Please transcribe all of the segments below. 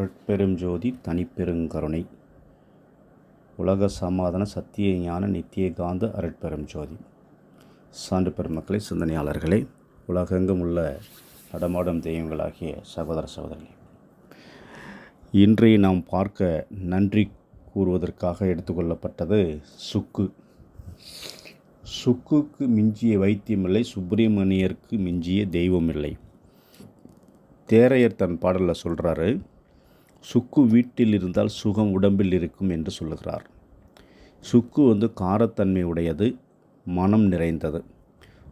அருட்பெரும் ஜோதி தனிப்பெருங்கருணை உலக சமாதான சத்திய ஞான நித்திய காந்த அருட்பெரும் ஜோதி. சான்று பெருமக்களை சிந்தனையாளர்களே உலகெங்கும் உள்ள நடமாடும் தெய்வங்களாகிய சகோதர சகோதரி இன்றைய நாம் பார்க்க நன்றி கூறுவதற்காக எடுத்துக்கொள்ளப்பட்டது சுக்கு. சுக்குக்கு மிஞ்சிய வைத்தியமில்லை சுப்பிரமணியருக்கு மிஞ்சிய தெய்வமில்லை. தேரையர் தன் பாடலில் சொல்கிறாரு சுக்கு வீட்டில் இருந்தால் சுகம் உடம்பில் இருக்கும் என்று சொல்லுகிறார். சுக்கு வந்து காரத்தன்மை உடையது மனம் நிறைந்தது.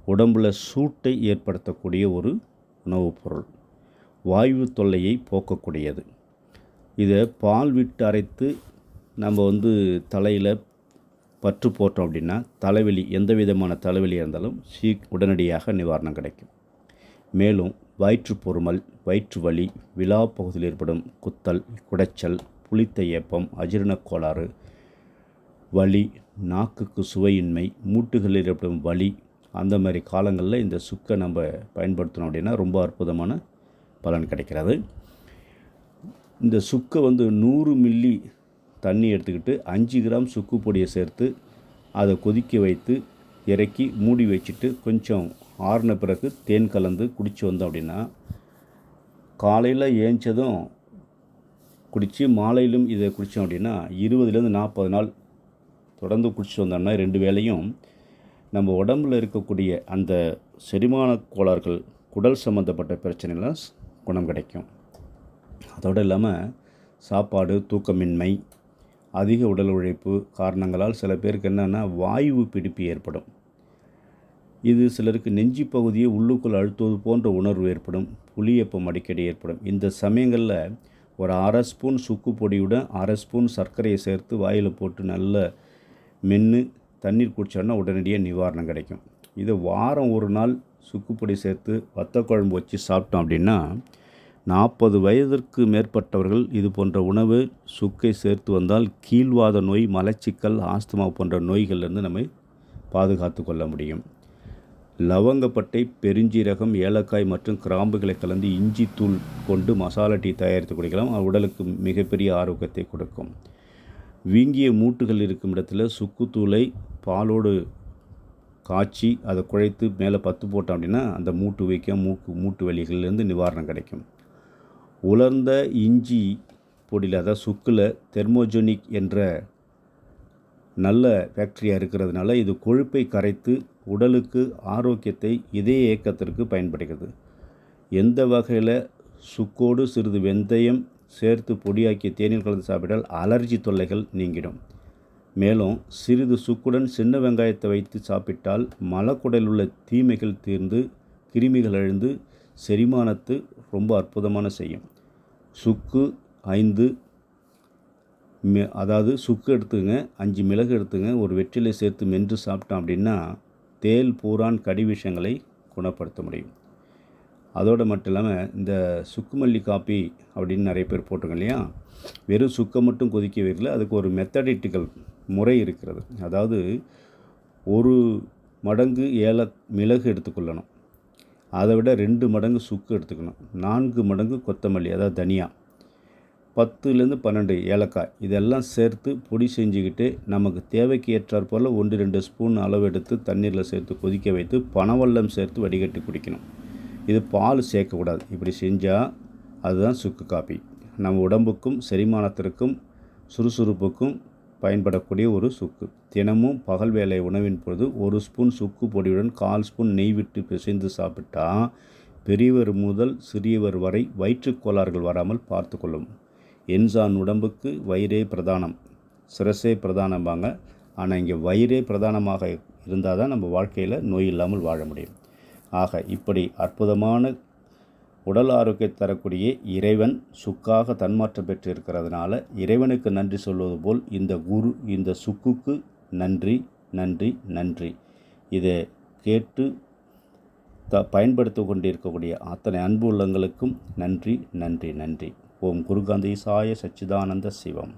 உடம்பில் சூட்டை ஏற்படுத்தக்கூடிய ஒரு உணவுப் பொருள். வாயு தொல்லையை போக்கக்கூடியது. இதை பால் விட்டு அரைத்து நம்ம வந்து தலையில் பற்று போட்டோம் அப்படின்னா தலைவலி எந்த விதமான தலைவலியாக இருந்தாலும் சீ உடனடியாக நிவாரணம் கிடைக்கும். மேலும் வயிற்று பொறுமல் வயிற்று வலி விழா பகுதியில் ஏற்படும் குத்தல் குடைச்சல் புளித்த ஏப்பம் அஜீரணக் கோளாறு வலி நாக்குக்கு சுவையின்மை மூட்டுகளில் ஏற்படும் வலி அந்த மாதிரி காலங்களில் இந்த சுக்கை நம்ம பயன்படுத்தினோம் அப்படின்னா ரொம்ப அற்புதமான பலன் கிடைக்கிறது. இந்த சுக்கை வந்து நூறு மில்லி தண்ணி எடுத்துக்கிட்டு அஞ்சு கிராம் சுக்கு பொடியை சேர்த்து அதை கொதிக்க வைத்து இறக்கி மூடி வச்சுட்டு கொஞ்சம் ஆறின பிறகு தேன் கலந்து குடித்து வந்தோம் அப்படின்னா காலையில் ஏஞ்சதும் குடித்து மாலையிலும் இதை குடித்தோம் அப்படின்னா இருபதுலேருந்து நாற்பது நாள் தொடர்ந்து குடித்து வந்தோம்னா ரெண்டு வேளையும் நம்ம உடம்பில் இருக்கக்கூடிய அந்த செரிமான கோளாறுகள் குடல் சம்மந்தப்பட்ட பிரச்சனைலாம் குணம் கிடைக்கும். அதோடு இல்லாமல் சாப்பாடு தூக்கமின்மை அதிக உடல் உழைப்பு காரணங்களால் சில பேருக்கு என்னென்னா வாயு பிடிப்பு ஏற்படும். இது சிலருக்கு நெஞ்சி பகுதியை உள்ளுக்குள் அழுத்துவது போன்ற உணர்வு ஏற்படும் புளியப்பம் அடிக்கடி ஏற்படும். இந்த சமயங்களில் ஒரு அரை ஸ்பூன் சுக்கு பொடியுடன் அரை ஸ்பூன் சர்க்கரையை சேர்த்து வாயில் போட்டு நல்ல மென்று தண்ணீர் குடித்தோன்னா உடனடியாக நிவாரணம் கிடைக்கும். இது வாரம் ஒரு நாள் சுக்கு பொடி சேர்த்து வத்த குழம்பு வச்சு சாப்பிட்டோம் அப்படின்னா நாற்பது வயதிற்கு மேற்பட்டவர்கள் இது போன்ற உணவு சுக்கை சேர்த்து வந்தால் கீழ்வாத நோய் மலச்சிக்கல் ஆஸ்துமா போன்ற நோய்கள்லேருந்து நம்மை பாதுகாத்து கொள்ள முடியும். லவங்கப்பட்டை பெருஞ்சீரகம் ஏலக்காய் மற்றும் கிராம்புகளை கலந்து இஞ்சி தூள் கொண்டு மசாலா டீ தயாரித்து குடிக்கலாம். உடலுக்கு மிகப்பெரிய ஆரோக்கியத்தை கொடுக்கும். வீங்கிய மூட்டுகள் இருக்கும் இடத்துல சுக்குத்தூளை பாலோடு காய்ச்சி அதை குழைத்து மேலே பத்து போட்டோம் அப்படின்னா அந்த மூட்டு வைக்க மூக்கு மூட்டு வலிகளிலிருந்து நிவாரணம் கிடைக்கும். உலர்ந்த இஞ்சி பொடியில் அதாவது சுக்கில் தெர்மோஜெனிக் என்ற நல்ல பேக்டீரியா இருக்கிறதுனால இது கொழுப்பை கரைத்து உடலுக்கு ஆரோக்கியத்தை இதய இயக்கத்திற்கு பயன்படுகிறது. எந்த வகையில் சுக்கோடு சிறிது வெந்தயம் சேர்த்து பொடியாக்கிய தேநீர் கலந்து சாப்பிட்டால் அலர்ஜி தொல்லைகள் நீங்கிடும். மேலும் சிறிது சுக்குடன் சின்ன வெங்காயத்தை வைத்து சாப்பிட்டால் மலக்குடலில் உள்ள தீமைகள் தீர்ந்து கிருமிகள் அழிந்து செரிமானத்து ரொம்ப அற்புதமான செய்யும். சுக்கு ஐந்து அதாவது சுக்கு எடுத்துங்க அஞ்சு மிளகு எடுத்துங்க ஒரு வெற்றிலை சேர்த்து மென்று சாப்பிட்டோம் அப்படின்னா தேல் பூரான் கடி விஷயங்களை குணப்படுத்த முடியும். அதோடு மட்டும் இல்லாமல் இந்த சுக்குமல்லி காப்பி அப்படின்னு நிறைய பேர் போட்டிருக்கோம் இல்லையா? வெறும் சுக்கை மட்டும் கொதிக்க வைக்கல அதுக்கு ஒரு மெத்தடிட்டிக்கல் முறை இருக்கிறது. அதாவது ஒரு மடங்கு ஏல மிளகு எடுத்துக்கொள்ளணும். அதை விட ரெண்டு மடங்கு சுக்கு எடுத்துக்கணும். நான்கு மடங்கு கொத்தமல்லி அதாவது தனியா. பத்துலேருந்து பன்னெண்டு ஏலக்காய். இதெல்லாம் சேர்த்து பொடி செஞ்சுக்கிட்டு நமக்கு தேவைக்கு ஏற்றாற் போல் ஒன்று ரெண்டு ஸ்பூன் அளவு எடுத்து தண்ணீரில் சேர்த்து கொதிக்க வைத்து பனவெல்லம் சேர்த்து வடிகட்டி குடிக்கணும். இது பால் சேர்க்கக்கூடாது. இப்படி செஞ்சால் அதுதான் சுக்கு காப்பி நம்ம உடம்புக்கும் செரிமானத்திற்கும் சுறுசுறுப்புக்கும் பயன்படக்கூடிய ஒரு சுக்கு. தினமும் பகல் வேலை உணவின் பொழுது ஒரு ஸ்பூன் சுக்கு பொடியுடன் கால் ஸ்பூன் நெய் விட்டு பிசைந்து சாப்பிட்டா பெரியவர் முதல் சிறியவர் வரை வயிற்றுக் கோளாறுகள் வராமல் பார்த்துக்கொள்ளும் என்சான் உடம்புக்கு வயிறே பிரதானம். சிரசே பிரதானம்பாங்க. ஆனால் இங்கே வயிறே பிரதானமாக இருந்தால் தான் நம்ம வாழ்க்கையில் நோய் இல்லாமல் வாழ முடியும். ஆக இப்படி அற்புதமான உடல் ஆரோக்கியம் தரக்கூடிய இறைவன் சுக்காக தன்மாற்றம் பெற்று இருக்கிறதுனால இறைவனுக்கு நன்றி சொல்வது போல் இந்த குரு இந்த சுக்குக்கு நன்றி நன்றி நன்றி. இதை கேட்டு த பயன்படுத்தி கொண்டிருக்கக்கூடிய அத்தனை அன்பு உள்ளங்களுக்கும் நன்றி நன்றி நன்றி. ஓம் குருகாந்தி சாய சச்சிதானந்த சிவம்.